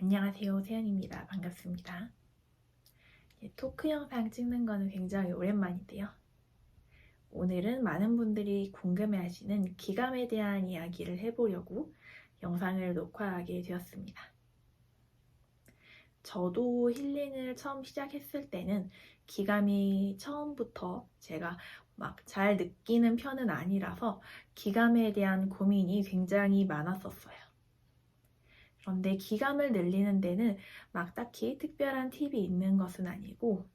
안녕하세요. 세연입니다. 반갑습니다. 예, 토크 영상 찍는 거는 굉장히 오랜만인데요. 오늘은 많은 분들이 궁금해 하시는 기감에 대한 이야기를 해보려고 영상을 녹화하게 되었습니다. 저도 힐링을 처음 시작했을 때는 기감이 처음부터 제가 막 잘 느끼는 편은 아니라서 기감에 대한 고민이 굉장히 많았었어요. 그런데 기감을 늘리는 데는 막 딱히 특별한 팁이 있는 것은 아니고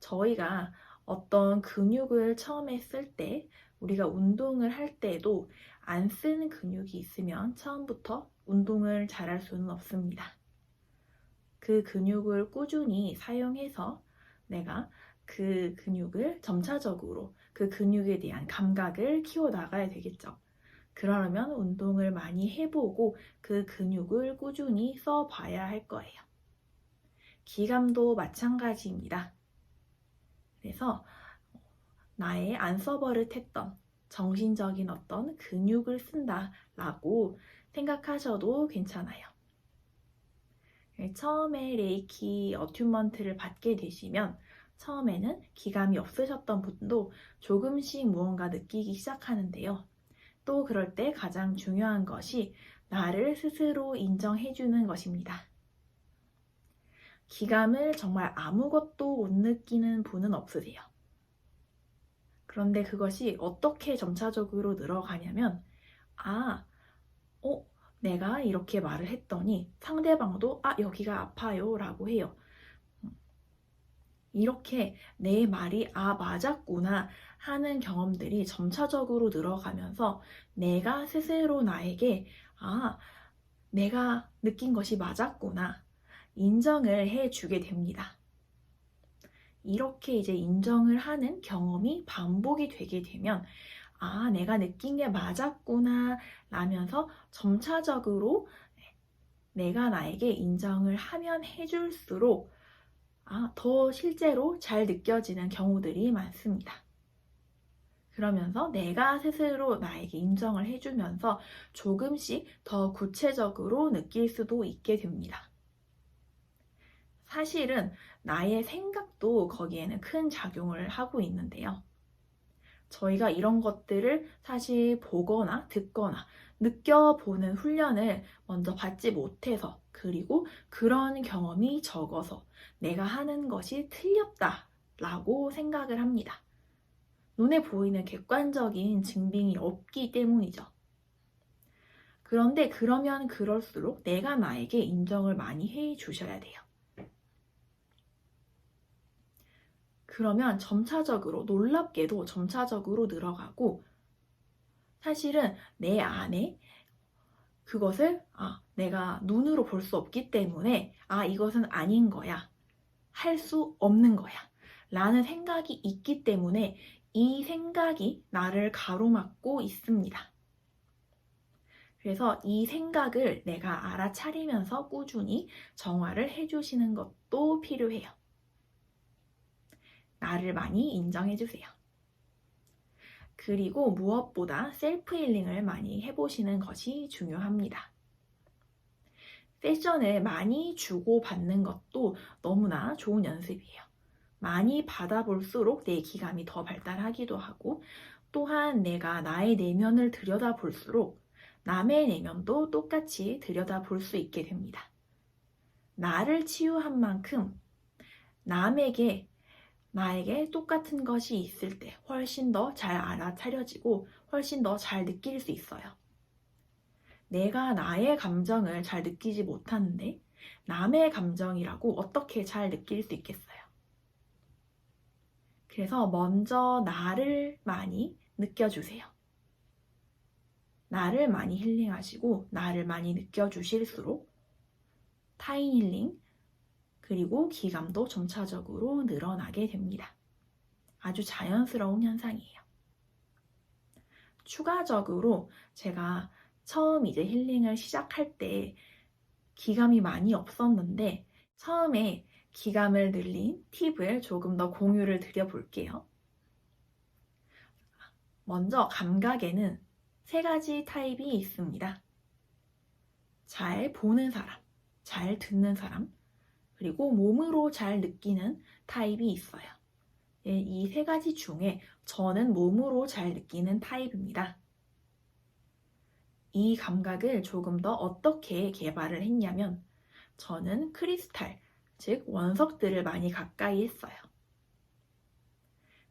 저희가 어떤 근육을 처음에 쓸 때 우리가 운동을 할 때도 안 쓰는 근육이 있으면 처음부터 운동을 잘할 수는 없습니다. 그 근육을 꾸준히 사용해서 내가 그 근육을 점차적으로 그 근육에 대한 감각을 키워 나가야 되겠죠. 그러려면 운동을 많이 해보고 그 근육을 꾸준히 써봐야 할 거예요. 기감도 마찬가지입니다. 그래서 나의 안 써버릇했던 정신적인 어떤 근육을 쓴다라고 생각하셔도 괜찮아요. 처음에 레이키 어튜먼트를 받게 되시면 처음에는 기감이 없으셨던 분도 조금씩 무언가 느끼기 시작하는데요. 또 그럴 때 가장 중요한 것이 나를 스스로 인정해주는 것입니다. 기감을 정말 아무것도 못 느끼는 분은 없으세요. 그런데 그것이 어떻게 점차적으로 늘어가냐면, 아, 어, 내가 이렇게 말을 했더니 상대방도, 아, 여기가 아파요 라고 해요. 이렇게 내 말이 아 맞았구나 하는 경험들이 점차적으로 늘어가면서 내가 스스로 나에게 아 내가 느낀 것이 맞았구나 인정을 해주게 됩니다. 이렇게 이제 인정을 하는 경험이 반복이 되게 되면 아 내가 느낀 게 맞았구나 라면서 점차적으로 내가 나에게 인정을 하면 해줄수록 아, 더 실제로 잘 느껴지는 경우들이 많습니다. 그러면서 내가 스스로 나에게 인정을 해주면서 조금씩 더 구체적으로 느낄 수도 있게 됩니다. 사실은 나의 생각도 거기에는 큰 작용을 하고 있는데요. 저희가 이런 것들을 사실 보거나 듣거나 느껴보는 훈련을 먼저 받지 못해서 그리고 그런 경험이 적어서 내가 하는 것이 틀렸다라고 생각을 합니다. 눈에 보이는 객관적인 증빙이 없기 때문이죠. 그런데 그러면 그럴수록 내가 나에게 인정을 많이 해 주셔야 돼요. 그러면 점차적으로, 놀랍게도 점차적으로 늘어가고, 사실은 내 안에 그것을, 아, 내가 눈으로 볼 수 없기 때문에, 아, 이것은 아닌 거야. 할 수 없는 거야. 라는 생각이 있기 때문에 이 생각이 나를 가로막고 있습니다. 그래서 이 생각을 내가 알아차리면서 꾸준히 정화를 해주시는 것도 필요해요. 나를 많이 인정해주세요. 그리고 무엇보다 셀프 힐링을 많이 해보시는 것이 중요합니다. 세션을 많이 주고 받는 것도 너무나 좋은 연습이에요. 많이 받아볼수록 내 기감이 더 발달하기도 하고, 또한 내가 나의 내면을 들여다볼수록 남의 내면도 똑같이 들여다볼 수 있게 됩니다. 나를 치유한 만큼 남에게 나에게 똑같은 것이 있을 때 훨씬 더 잘 알아차려지고 훨씬 더 잘 느낄 수 있어요. 내가 나의 감정을 잘 느끼지 못하는데 남의 감정이라고 어떻게 잘 느낄 수 있겠어요? 그래서 먼저 나를 많이 느껴주세요. 나를 많이 힐링하시고 나를 많이 느껴주실수록 타인 힐링 그리고 기감도 점차적으로 늘어나게 됩니다. 아주 자연스러운 현상이에요. 추가적으로 제가 처음 이제 힐링을 시작할 때 기감이 많이 없었는데 처음에 기감을 늘린 팁을 조금 더 공유를 드려볼게요. 먼저 감각에는 세 가지 타입이 있습니다. 잘 보는 사람, 잘 듣는 사람, 그리고 몸으로 잘 느끼는 타입이 있어요. 이세 가지 중에 저는 몸으로 잘 느끼는 타입입니다. 이 감각을 조금 더 어떻게 개발을 했냐면 저는 크리스탈, 즉 원석들을 많이 가까이 했어요.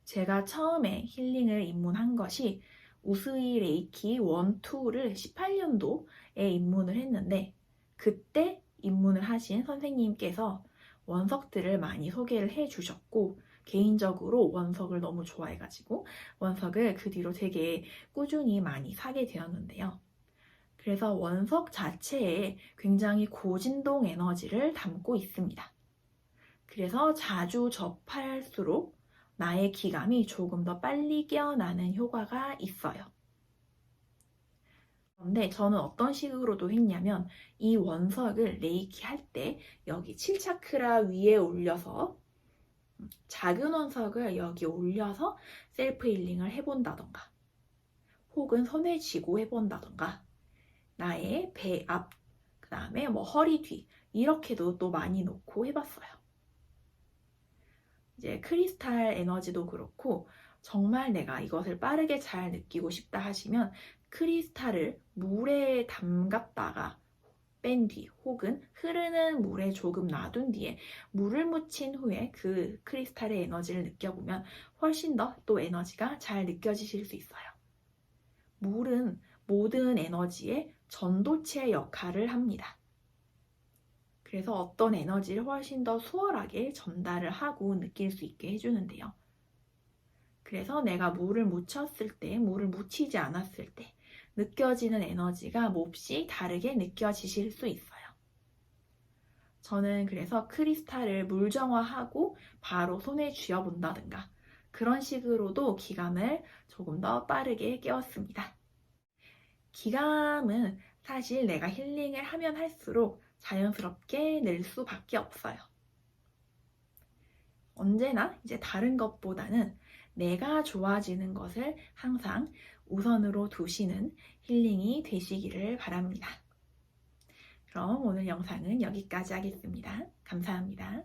제가 처음에 힐링을 입문한 것이 우스이 레이키 1, 2를 18년도에 입문을 했는데 그때 입문을 하신 선생님께서 원석들을 많이 소개를 해 주셨고 개인적으로 원석을 너무 좋아해가지고 원석을 그 뒤로 되게 꾸준히 많이 사게 되었는데요. 그래서 원석 자체에 굉장히 고진동 에너지를 담고 있습니다. 그래서 자주 접할수록 나의 기감이 조금 더 빨리 깨어나는 효과가 있어요. 그런데 저는 어떤 식으로도 했냐면 이 원석을 레이키 할 때 여기 7차크라 위에 올려서 작은 원석을 여기 올려서 셀프 힐링을 해본다던가 혹은 손에 쥐고 해본다던가 나의 배 앞, 그 다음에 뭐 허리 뒤 이렇게도 또 많이 놓고 해봤어요. 이제 크리스탈 에너지도 그렇고 정말 내가 이것을 빠르게 잘 느끼고 싶다 하시면 크리스탈을 물에 담갔다가 뺀 뒤 혹은 흐르는 물에 조금 놔둔 뒤에 물을 묻힌 후에 그 크리스탈의 에너지를 느껴보면 훨씬 더 또 에너지가 잘 느껴지실 수 있어요. 물은 모든 에너지의 전도체 역할을 합니다. 그래서 어떤 에너지를 훨씬 더 수월하게 전달을 하고 느낄 수 있게 해주는데요. 그래서 내가 물을 묻혔을 때, 물을 묻히지 않았을 때 느껴지는 에너지가 몹시 다르게 느껴지실 수 있어요. 저는 그래서 크리스탈을 물정화하고 바로 손에 쥐어본다든가 그런 식으로도 기감을 조금 더 빠르게 깨웠습니다. 기감은 사실 내가 힐링을 하면 할수록 자연스럽게 늘 수밖에 없어요. 언제나 이제 다른 것보다는 내가 좋아지는 것을 항상 우선으로 두시는 힐링이 되시기를 바랍니다. 그럼 오늘 영상은 여기까지 하겠습니다. 감사합니다.